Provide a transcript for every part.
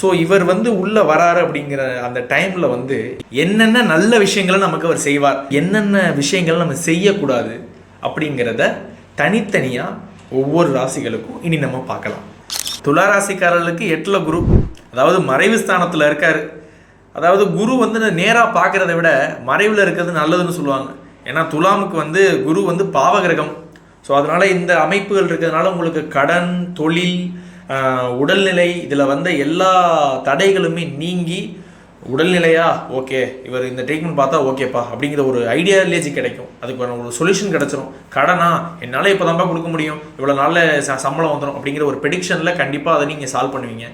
So இவர் வந்து உள்ளே வராரு அப்படிங்கிற அந்த டைமில் வந்து என்னென்ன நல்ல விஷயங்களை நமக்கு அவர் செய்வார் என்னென்ன விஷயங்களை நம்ம செய்யக்கூடாது அப்படிங்கிறத தனித்தனியாக ஒவ்வொரு ராசிகளுக்கும் இனி நம்ம பார்க்கலாம். துலா ராசிக்காரர்களுக்கு எட்டில் குரு அதாவது மறைவு ஸ்தானத்தில் இருக்கார். அதாவது குரு வந்து நேராக பார்க்குறத விட மறைவில் இருக்கிறது நல்லதுன்னு சொல்லுவாங்க. ஏன்னா துலாமுக்கு வந்து குரு வந்து பாவகிரகம். ஸோ அதனால் இந்த அமைப்புகள் இருக்கிறதுனால உங்களுக்கு கடன் தொழில் உடல்நிலை இதில் வந்த எல்லா தடைகளுமே நீங்கி உடல்நிலையா? ஓகே இவர் இந்த ட்ரீட்மெண்ட் பார்த்தா ஓகேப்பா அப்படிங்கிற ஒரு ஐடியாலேஜி கிடைக்கும். அதுக்கு ஒரு சொல்யூஷன் கிடைச்சிரும். கடனா? என்னால் இப்போ தான்ப்பா கொடுக்க முடியும்? இவ்வளோ நாளில் ச சம்பளம் வந்துடும் அப்படிங்கிற ஒரு ப்ரெடிக்ஷனில் கண்டிப்பாக அதை நீங்கள் சால்வ் பண்ணுவீங்க.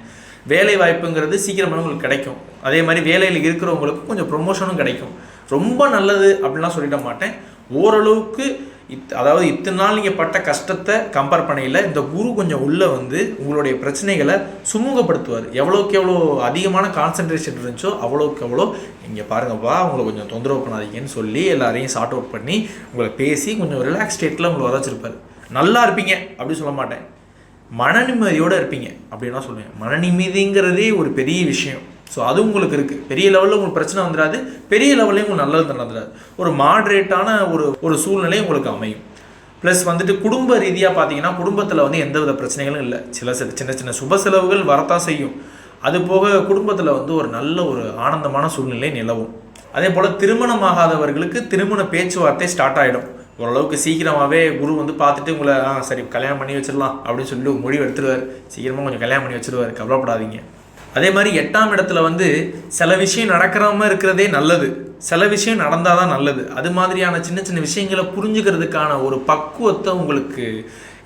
வேலை வாய்ப்புங்கிறது சீக்கிரமாக உங்களுக்கு கிடைக்கும். அதே மாதிரி வேலையில் இருக்கிறவங்களுக்கு கொஞ்சம் ப்ரொமோஷனும் கிடைக்கும். ரொம்ப நல்லது அப்படின்லாம் சொல்லிட மாட்டேன். ஓரளவுக்கு இத் அதாவது இத்தனை நாள் நீங்கள் பட்ட கஷ்டத்தை கம்பேர் பண்ணையில் இந்த குரு கொஞ்சம் உள்ளே வந்து உங்களுடைய பிரச்சனைகளை சுமூகப்படுத்துவார். எவ்வளோக்கு எவ்வளோ அதிகமான கான்சன்ட்ரேஷன் இருந்துச்சோ அவ்வளோக்கு எவ்வளோ இங்கே பாருங்கப்பா உங்களை கொஞ்சம் தொந்தரவு பண்ணாதீங்கன்னு சொல்லி எல்லாரையும் சார்ட் அவுட் பண்ணி உங்களை பேசி கொஞ்சம் ரிலாக்ஸ் ஸ்டேட்டில் உங்களை வர வச்சிருப்பார் நல்லா இருப்பீங்க அப்படி சொல்ல மாட்டேன். மன நிம்மதியோடு இருப்பீங்க அப்படின்னா சொல்லுவேன். மன நிம்மதிங்கிறதே ஒரு பெரிய விஷயம். ஸோ அது உங்களுக்கு இருக்குது பெரிய லெவலில் உங்களுக்கு பிரச்சனை வந்துடாது பெரிய லெவல்லையும் உங்களுக்கு நல்லது நடந்துடாது ஒரு மாட்ரேட்டான ஒரு ஒரு சூழ்நிலை உங்களுக்கு அமையும். ப்ளஸ் வந்துட்டு குடும்ப ரீதியாக பார்த்தீங்கன்னா குடும்பத்தில் வந்து எந்தவித பிரச்சனைகளும் இல்லை. சில சில சின்ன சின்ன சுப செலவுகள் வரத்தான் செய்யும். அது போக குடும்பத்தில் வந்து ஒரு நல்ல ஒரு ஆனந்தமான சூழ்நிலை நிலவும். அதே போல் திருமணமாகாதவர்களுக்கு திருமண பேச்சுவார்த்தை ஸ்டார்ட் ஆகிடும் ஓரளவுக்கு சீக்கிரமாகவே குரு வந்து பார்த்துட்டு உங்களை ஆ சரி கல்யாணம் பண்ணி வச்சிடலாம் அப்படின்னு சொல்லி முடிவு எடுத்துருவார். சீக்கிரமாக கொஞ்சம் கல்யாணம் பண்ணி வச்சுருவார். கவலைப்படாதீங்க. அதே மாதிரி எட்டாம் இடத்துல வந்து சில விஷயம் நடக்கிறாம இருக்கிறதே நல்லது. சில விஷயம் நடந்தால் தான் நல்லது. அது மாதிரியான சின்ன சின்ன விஷயங்களை புரிஞ்சுக்கிறதுக்கான ஒரு பக்குவத்தை உங்களுக்கு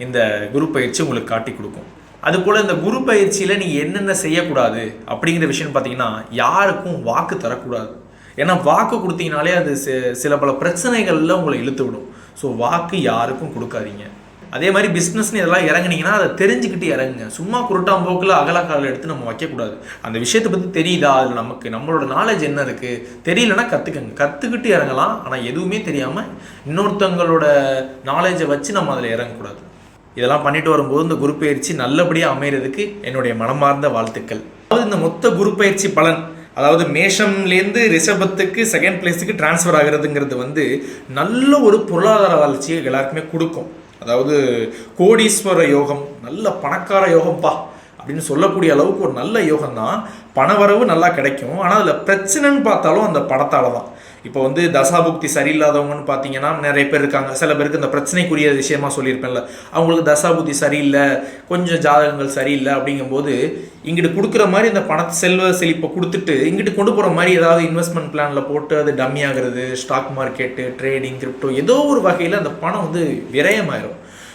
இந்த குரு பயிற்சி உங்களுக்கு காட்டி கொடுக்கும். அதுபோல் இந்த குரு பயிற்சியில் நீங்கள் என்னென்ன செய்யக்கூடாது அப்படிங்கிற விஷயம் பார்த்தீங்கன்னா யாருக்கும் வாக்கு தரக்கூடாது. ஏன்னா வாக்கு கொடுத்தீங்கனாலே அது சில பல பிரச்சனைகளில் உங்களை இழுத்து விடும் ஸோ வாக்கு யாருக்கும் கொடுக்காதீங்க. அதே மாதிரி பிஸ்னஸ்னு இதெல்லாம் இறங்குனீங்கன்னா அதை தெரிஞ்சுக்கிட்டு இறங்குங்க. சும்மா குருட்டாம் போக்கில் அகலக்கால எடுத்து நம்ம வைக்கக்கூடாது. அந்த விஷயத்தை பற்றி தெரியுதா? அதில் நமக்கு நம்மளோட நாலேஜ் என்ன இருக்குது தெரியலன்னா கற்றுக்கங்க கற்றுக்கிட்டு இறங்கலாம் ஆனால் எதுவுமே தெரியாமல் இன்னொருத்தவங்களோட நாலேஜை வச்சு நம்ம அதில் இறங்கக்கூடாது. இதெல்லாம் பண்ணிட்டு வரும்போது இந்த குரு பயிற்சி நல்லபடியாக அமைகிறதுக்கு என்னுடைய மனமார்ந்த வாழ்த்துக்கள். அதாவது இந்த மொத்த குரு பயிற்சி பலன் அதாவது மேஷம்லேருந்து ரிஷபத்துக்கு செகண்ட் பிளேஸுக்கு ட்ரான்ஸ்ஃபர் ஆகிறதுங்கிறது வந்து நல்ல ஒரு பொருளாதார வளர்ச்சியை எல்லாருக்குமே கொடுக்கும். அதாவது கோடீஸ்வர யோகம் நல்ல பணக்கார யோகம்ப்பா அப்படின்னு சொல்லக்கூடிய அளவுக்கு ஒரு நல்ல யோகம் தான் பணவரவு நல்லா கிடைக்கும். ஆனால் அதில் பிரச்சனைன்னு பார்த்தாலும் அந்த பணத்தால் தான் இப்போ வந்து தசாபுக்தி சரியில்லாதவங்கன்னு பார்த்தீங்கன்னா நிறைய பேர் இருக்காங்க. சில பேருக்கு இந்த பிரச்சனைக்குரிய விஷயமா சொல்லியிருப்பேன்ல. அவங்களுக்கு தசாபுக்தி சரியில்லை கொஞ்சம் ஜாதகங்கள் சரியில்லை அப்படிங்கும்போது இங்கிட்டு கொடுக்குற மாதிரி இந்த பணத்தை செல்வ செழிப்பை கொடுத்துட்டு இங்கிட்டு கொண்டு போகிற மாதிரி ஏதாவது இன்வெஸ்ட்மெண்ட் பிளானில் போட்டு அது டம்மி ஆகுறது ஸ்டாக் மார்க்கெட்டு ட்ரேடிங் கிரிப்டோ ஏதோ ஒரு வகையில் அந்த பணம் வந்து விரயமாயிரும்.